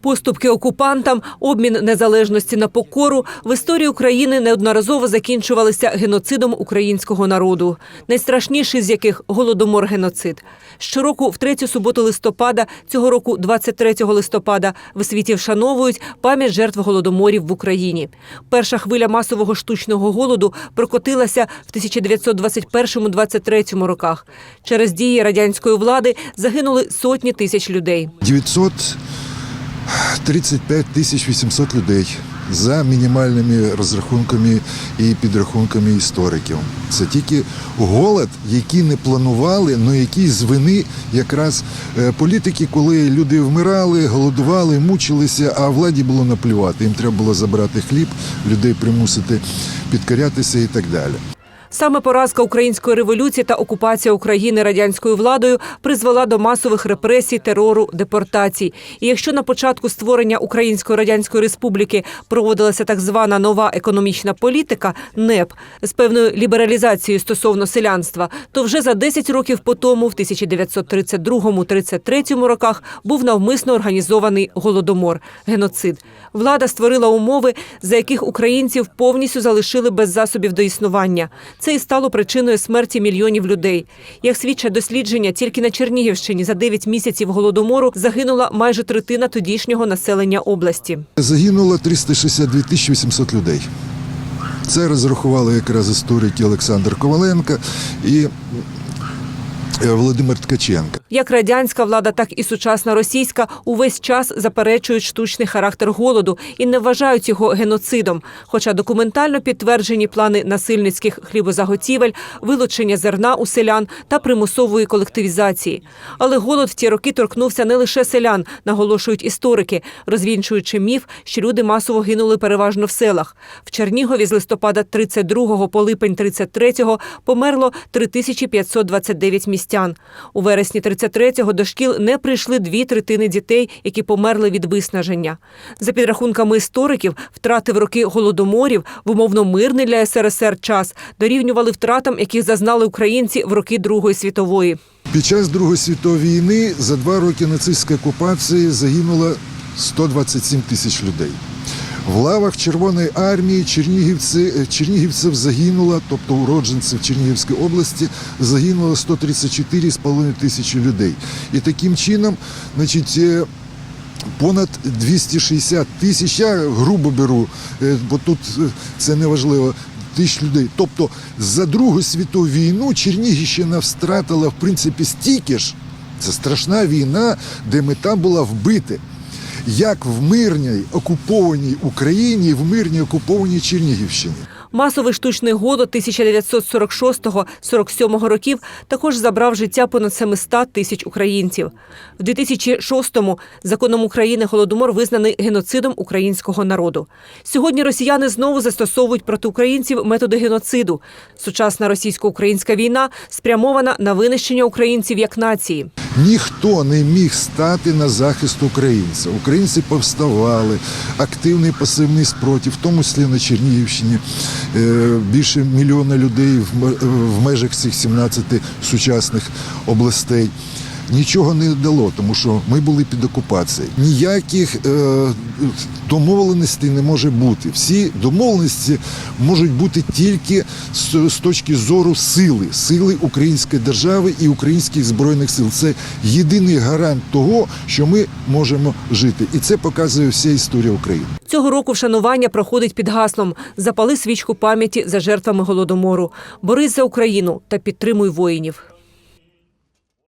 Поступки окупантам, обмін незалежності на покору в історії України неодноразово закінчувалися геноцидом українського народу. Найстрашніший з яких голодомор-геноцид. Щороку, в третю суботу листопада, цього року, 23 листопада, в світі вшановують пам'ять жертв голодоморів в Україні. Перша хвиля масового штучного голоду прокотилася в 1921-23 роках. Через дії радянської влади загинули сотні тисяч людей. 935 тисяч 800 людей за мінімальними розрахунками і підрахунками істориків. Це тільки голод, який не планували, але який з вини якраз е, політики, коли люди вмирали, голодували, мучилися, а владі було наплювати. Їм треба було забрати хліб, людей примусити підкорятися і так далі. Саме поразка української революції та окупація України радянською владою призвела до масових репресій, терору, депортацій. І якщо на початку створення Української радянської республіки проводилася так звана нова економічна політика НЕП з певною лібералізацією стосовно селянства, то вже за 10 років по тому, в 1932-33 роках, був навмисно організований голодомор, геноцид. Влада створила умови, за яких українців повністю залишили без засобів до існування. Це і стало причиною смерті мільйонів людей. Як свідчать дослідження, тільки на Чернігівщині за 9 місяців голодомору загинула майже третина тодішнього населення області. Загинуло 362 тисячі 800 людей. Це розрахували якраз історики Олександр Коваленко і е, Володимир Ткаченко. Як радянська влада, так і сучасна російська увесь час заперечують штучний характер голоду і не вважають його геноцидом. Хоча документально підтверджені плани насильницьких хлібозаготівель, вилучення зерна у селян та примусової колективізації. Але голод в ті роки торкнувся не лише селян, наголошують історики, розвінчуючи міф, що люди масово гинули переважно в селах. В Чернігові з листопада 32 по липень 33 померло 3529 містян. У вересні 33-го до шкіл не прийшли дві третини дітей, які померли від виснаження. За підрахунками істориків, втрати в роки голодоморів в умовно мирний для СРСР час дорівнювали втратам, яких зазнали українці в роки Другої світової. Під час Другої світової війни за два роки нацистської окупації загинуло 127 тисяч людей. В лавах Червоної армії чернігівці, е, чернігівців загинуло, тобто уродженців Чернігівської області, загинуло 134,5 тисячі людей. І таким чином, значить, е, понад 260 тисяч, я грубо беру, е, бо тут це не важливо, тисяч людей. Тобто за Другу світову війну Чернігівщина втратила в принципі стільки ж. Це страшна війна, де мета була вбити. Як в мирній окупованій Україні, в мирній окупованій Чернігівщині. Масовий штучний голод 1946-47 років також забрав життя понад 700 тисяч українців. В 2006-му законом України голодомор визнаний геноцидом українського народу. Сьогодні росіяни знову застосовують проти українців методи геноциду. Сучасна російсько-українська війна спрямована на винищення українців як нації. Ніхто не міг стати на захист українця. Українці повставали, активний пасивний спротив, в тому числі на Чернігівщині. Е, Більше мільйона людей в ме- в межах цих 17 сучасних областей. Нічого не дало, тому що ми були під окупацією. Ніяких е, домовленостей не може бути. Всі домовленості можуть бути тільки з, з точки зору сили, сили української держави і українських збройних сил. Це єдиний гарант того, що ми можемо жити, і це показує вся історія України. Цього року вшанування проходить під гаслом Запали свічку пам'яті за жертвами голодомору. Борись за Україну та підтримуй воїнів.